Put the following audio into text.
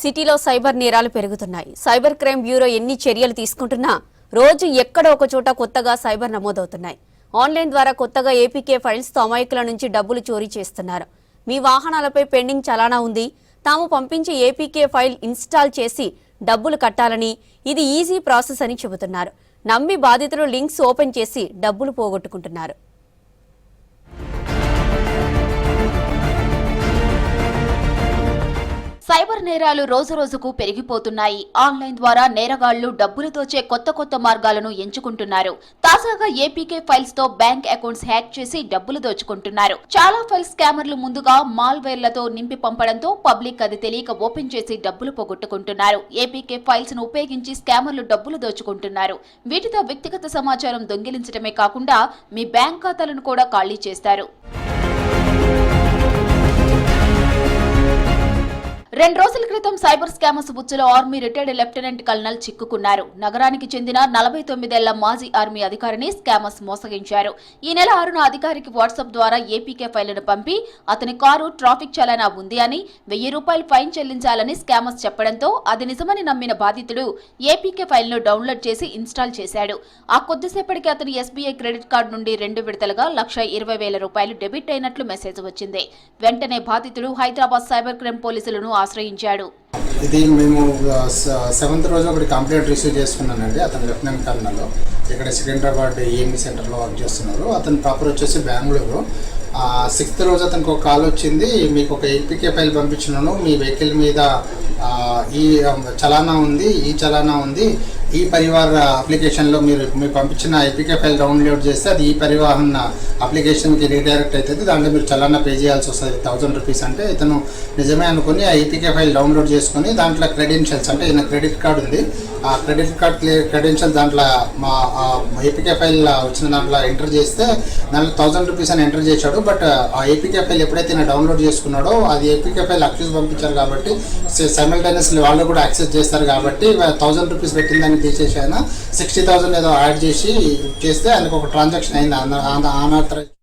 సిటీలో సైబర్ నేరాలు పెరుగుతున్నాయి. సైబర్ క్రైమ్ బ్యూరో ఎన్ని చర్యలు తీసుకుంటున్నా రోజు ఎక్కడో ఒక చోట కొత్తగా సైబర్ నమోదవుతున్నాయి. ఆన్లైన్ ద్వారా కొత్తగా ఏపీకే ఫైల్స్తో అమాయకుల నుంచి డబ్బులు చోరీ చేస్తున్నారు. మీ వాహనాలపై పెండింగ్ చలానా ఉంది. తాము పంపించే ఏపీకే ఫైల్ ఇన్స్టాల్ చేసి డబ్బులు కట్టాలని ఇది ఈజీ ప్రాసెస్ అని చెబుతున్నారు. నమ్మి బాధితులు లింక్స్ ఓపెన్ చేసి డబ్బులు పోగొట్టుకుంటున్నారు. సైబర్ నేరాలు రోజురోజుకు పెరిగిపోతున్నాయి. ఆన్లైన్ ద్వారా నేరగాళ్ళు డబ్బులు దోచే కొత్త కొత్త మార్గాలను ఎంచుకుంటున్నారు. తాజాగా ఏపీకే ఫైల్స్తో బ్యాంక్ అకౌంట్స్ హ్యాక్ చేసి డబ్బులు దోచుకుంటున్నారు. చాలా ఫైల్స్ స్కామర్లు ముందుగా మాల్వేర్లతో నింపి పంపడంతో పబ్లిక్ అది తెలియక ఓపెన్ చేసి డబ్బులు పోగొట్టుకుంటున్నారు. ఏపీకే ఫైల్స్ను ఉపయోగించి స్కామర్లు డబ్బులు దోచుకుంటున్నారు. వీటితో వ్యక్తిగత సమాచారం దొంగిలించడమే కాకుండా మీ బ్యాంక్ ఖాతాలను కూడా ఖాళీ చేస్తారు. రెండు రోజుల క్రితం సైబర్ స్కామర్స్ బుచ్చులో ఆర్మీ రిటైర్డ్ లెఫ్టినెంట్ కల్నల్ చిక్కుకున్నారు. నగరానికి చెందిన నలభై తొమ్మిదేళ్ళ మాజీ ఆర్మీ అధికారిని స్కామర్స్ మోసగించారు. ఈ నెల ఆరున అధికారికి వాట్సాప్ ద్వారా ఏపీకే ఫైళ్ళను పంపి అతని కారు ట్రాఫిక్ చలానా ఉంది అని వెయ్యి రూపాయలు ఫైన్ చెల్లించాలని స్కామర్స్ చెప్పడంతో అది నిజమని నమ్మిన బాధితుడు ఏపీకే ఫైల్ను డౌన్లోడ్ చేసి ఇన్స్టాల్ చేశాడు. ఆ కొద్దిసేపటికి అతని ఎస్బీఐ క్రెడిట్ కార్డు నుండి రెండు విడతలుగా లక్ష ఇరవై వేల రూపాయలు డెబిట్ అయినట్లు మెసేజ్ వచ్చింది. వెంటనే బాధితుడు హైదరాబాద్ సైబర్ క్రైమ్ పోలీసులను ఆశ్రయించాడు. ఇది మేము సెవెంత్ రోజు ఒకటి కంప్లైంట్ రిసీవ్ చేసుకున్నానండి. అతను లెఫ్టినెంట్ కర్నల్లో ఇక్కడ సికింద్రాబాద్ ఏఎంఈ సెంటర్లో వర్క్ చేస్తున్నారు. అతను ప్రాపర్ వచ్చేసి బెంగళూరు. సిక్స్త్ రోజు అతనికి ఒక కాల్ వచ్చింది. మీకు ఒక ఏపీకే ఫైల్ పంపించినాను. మీ వెహికల్ మీద ఈ చలానా ఉంది ఈ చలానా ఉంది. ఈ పరివార్ అప్లికేషన్లో మీరు మీరు పంపించిన ఐపీకే ఫైల్ డౌన్లోడ్ చేస్తే అది ఈ పరివాహన్ అప్లికేషన్కి రీడైరెక్ట్ అవుతుంది. దాంట్లో మీరు చలానా పే చేయాల్సి వస్తుంది. థౌజండ్ రూపీస్ అంటే ఇతను నిజమే అనుకుని ఆ ఏపీకే ఫైల్ డౌన్లోడ్ చేసుకుని దాంట్లో క్రెడెన్షియల్స్ అంటే ఈయన క్రెడిట్ కార్డు ఉంది. ఆ క్రెడిట్ కార్డ్ క్రెడెన్షియల్ దాంట్లో మా ఏపీకే ఫైల్ వచ్చిన దాంట్లో ఎంటర్ చేస్తే దాంట్లో థౌజండ్ రూపీస్ అని ఎంటర్ చేశాడు. బట్ ఆ ఏపీకే ఫైల్ ఎప్పుడైతే నేను డౌన్లోడ్ చేసుకున్నాడో అది ఏపీకే ఫైల్ అక్యూజ్ పంపించారు కాబట్టి సైమల్టైనస్లీ వాళ్ళు కూడా యాక్సెస్ చేస్తారు కాబట్టి థౌసండ్ రూపీస్ పెట్టిన దాన్ని తీసేసి ఆయన సిక్స్టీ థౌసండ్ ఏదో యాడ్ చేసి చేస్తే ఆయనకు ఒక ట్రాన్సాక్షన్ అయింది. On on